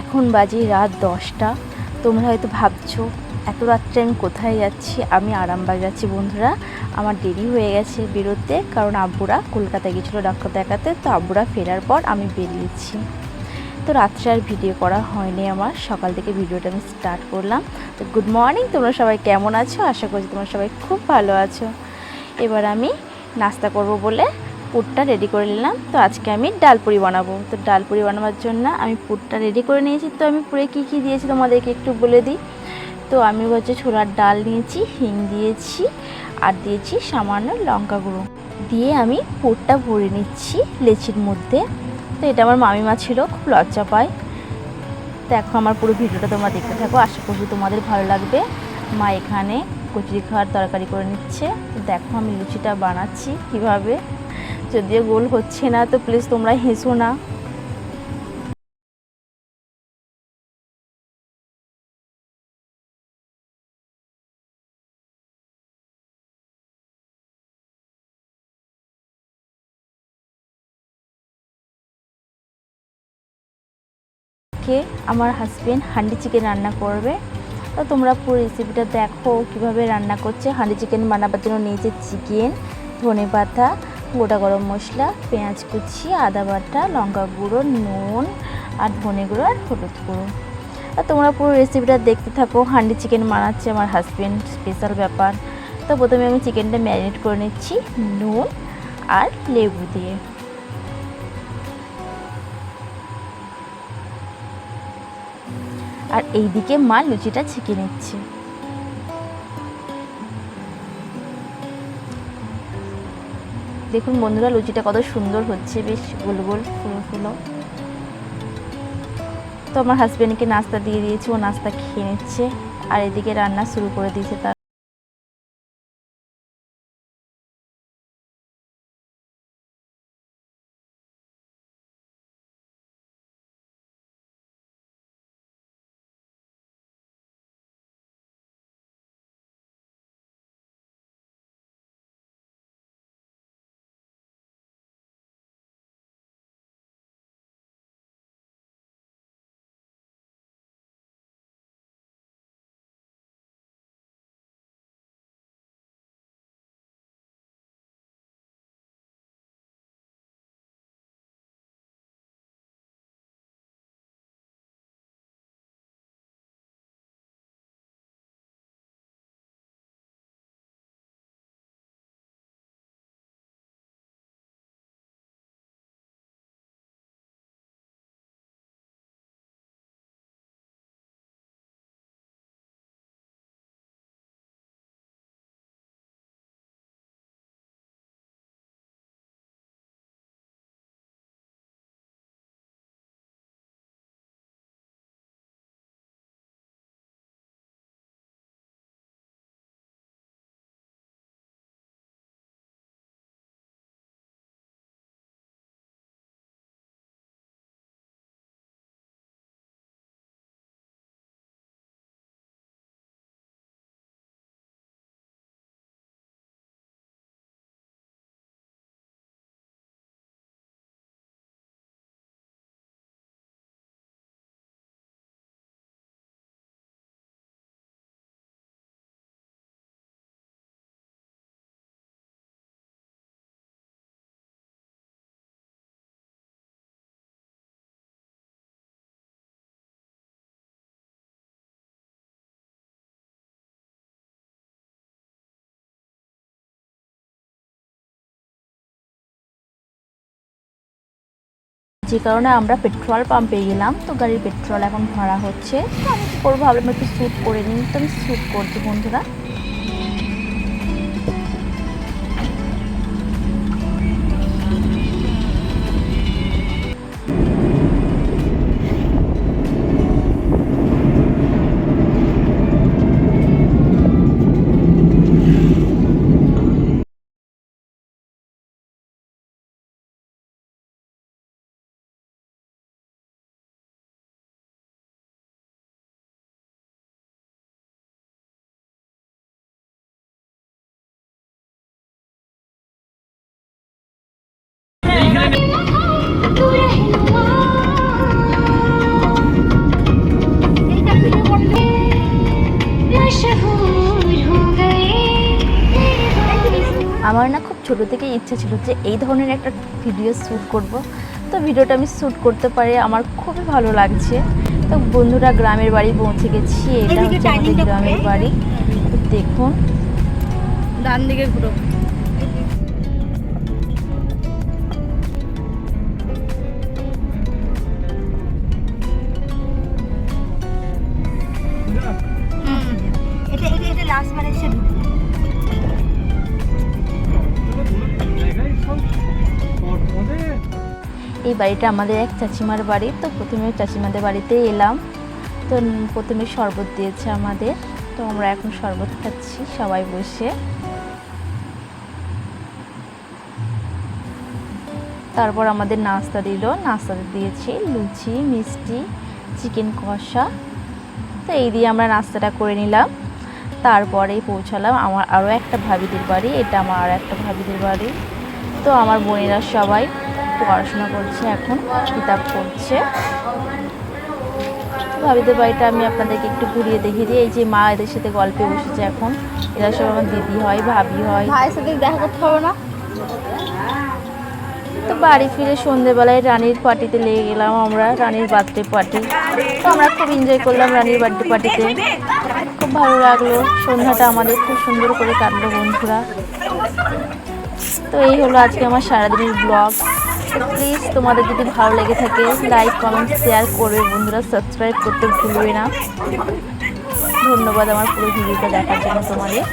এখন বাজে রাত দশটা। তোমরা হয়তো ভাবছ, এত রাত্রে আমি কোথায় যাচ্ছি? আমি আরামবাগ যাচ্ছি, বন্ধুরা। আমার দেরি হয়ে গেছে বেরোতে, কারণ আব্বুরা কলকাতায় গেছিল ডাক্তার দেখাতে। তো আব্বুরা ফেরার পর আমি বেরিয়েছি। তো রাত্রে আর ভিডিও করা হয়নি আমার। সকাল থেকে ভিডিওটা আমি স্টার্ট করলাম। তো গুড মর্নিং তোমরা সবাই কেমন আছো? আশা করছি তোমরা সবাই খুব ভালো আছো। এবার আমি নাস্তা করব বলে পুরটা রেডি করে নিলাম। তো আজকে আমি ডালপুরি বানাবো। তো ডালপুরি বানাবার জন্য আমি পুরটা রেডি করে নিয়েছি। তো আমি পুরে কী কী দিয়েছি তোমাদেরকে একটু বলে দিই। তো আমি হচ্ছে ছোলার ডাল নিয়েছি, হিং দিয়েছি, আর দিয়েছি সামান্য লঙ্কা গুঁড়ো। দিয়ে আমি পুরটা ভরে নিচ্ছি লেচির মধ্যে। তো এটা আমার মামিমা ছিল, খুব লজ্জা পায়। দেখো আমার পুরো ভিডিওটা তোমরা দেখতে থাকো, আশা করছি তোমাদের ভালো লাগবে। মা এখানে কচুরি খাওয়ার তরকারি করে নিচ্ছে। দেখো আমি লুচিটা বানাচ্ছি কীভাবে। যদিও গোল হচ্ছে না, তো প্লিজ তোমরা হেসো না। কে আমার হাজবেন্ড হান্ডি চিকেন রান্না করবে। তো তোমরা পুরো রেসিপিটা দেখো কীভাবে রান্না করছে। হান্ডি চিকেন বানাবার জন্য নিয়েছে চিকেন ধনে পাতা, গোটা গরম মশলা, পেঁয়াজ কুচি, আদা বাটা, লঙ্কা গুঁড়ো, নুন আর ধনে গুঁড়ো আর হলুদ গুঁড়ো। আর তোমরা পুরো রেসিপিটা দেখতে থাকো। হান্ডি চিকেন বানাচ্ছে আমার হাজবেন্ড স্পেশাল ব্যাপার। তো প্রথমে আমি চিকেনটা ম্যারিনেট করে নিচ্ছি, নুন আর লেবু দিয়ে। আর এইদিকে মা লুচিটা ছেঁকে নিচ্ছে। দেখুন বন্ধুরা, লুচিটা কত সুন্দর হচ্ছে, বেশ গোল গোল ফুলো ফুলো। তো আমার হাজব্যান্ডকে নাস্তা দিয়ে দিয়েছে, ও নাস্তা খেয়ে নিচ্ছে, আর এদিকে রান্না শুরু করে দিয়েছে তার যে কারণে আমরা পেট্রোল পাম্পে গেলাম, তো গাড়ির পেট্রোল এখন ভরা হচ্ছে। তো আমি কী করব? ভাবলাম একটু স্যুট করে নিই। তো আমি স্যুট করছি বন্ধুরা। ছোটো থেকেই ইচ্ছে ছিল যে এই ধরনের একটা ভিডিও শ্যুট করব। তো ভিডিওটা আমি শ্যুট করতে পারি আমার খুবই ভালো লাগছে। তো বন্ধুরা গ্রামের বাড়ি পৌঁছে গেছি। এটা হচ্ছে আমাদের গ্রামের বাড়ি। দেখুন। ডান দিকে ঘুরো এটা এটা এটা লাস্ট মানে এই বাড়িটা আমাদের এক চাচিমার বাড়ি। তো প্রথমে চাচিমাদের বাড়িতে এলাম। তো প্রথমে শরবত দিয়েছে আমাদের। তো আমরা এখন শরবত খাচ্ছি সবাই বসে। তারপর আমাদের নাস্তা দিল। নাস্তা দিয়েছি লুচি, মিষ্টি, চিকেন কষা। তো এই দিয়ে আমরা নাস্তাটা করে নিলাম। তারপরেই পৌঁছালাম আমার আরও একটা ভাবিদের বাড়ি। এটা আমার আরও একটা ভাবিদের বাড়ি। তো আমার বোনেরা সবাই পড়াশোনা করছে এখন কিতাব পড়ছে। ভাবিদের বাড়িটা আমি আপনাদেরকে একটু ঘুরিয়ে দেখিয়ে দিই। এই যে মা এদের সাথে গল্পে বসেছে এখন। এরা সব আমার দিদি হয় ভাবি হয়। ভাইয়ের সাথে দেখা করতে হবে না। তো বাড়ি ফিরে সন্ধেবেলায় রানীর পার্টিতে লেগে গেলাম আমরা রানীর বার্থডে পার্টি। তো আমরা খুব এনজয় করলাম রানীর বার্থডে পার্টিতে। খুব ভালো লাগল। সন্ধ্যাটা আমাদের খুব সুন্দর করে কাটলো বন্ধুরা। তো এই হলো আজকে আমার সারাদিনের ব্লগ। প্লিজ তোমাদের যদি ভালো লেগে থাকে লাইক কমেন্ট শেয়ার করবে বন্ধুরা সাবস্ক্রাইব করতে ভুলবে না। ধন্যবাদ আমার পুরো ভিডিওটা দেখার জন্য তোমাদের।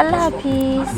আল্লাহ হাফিজ।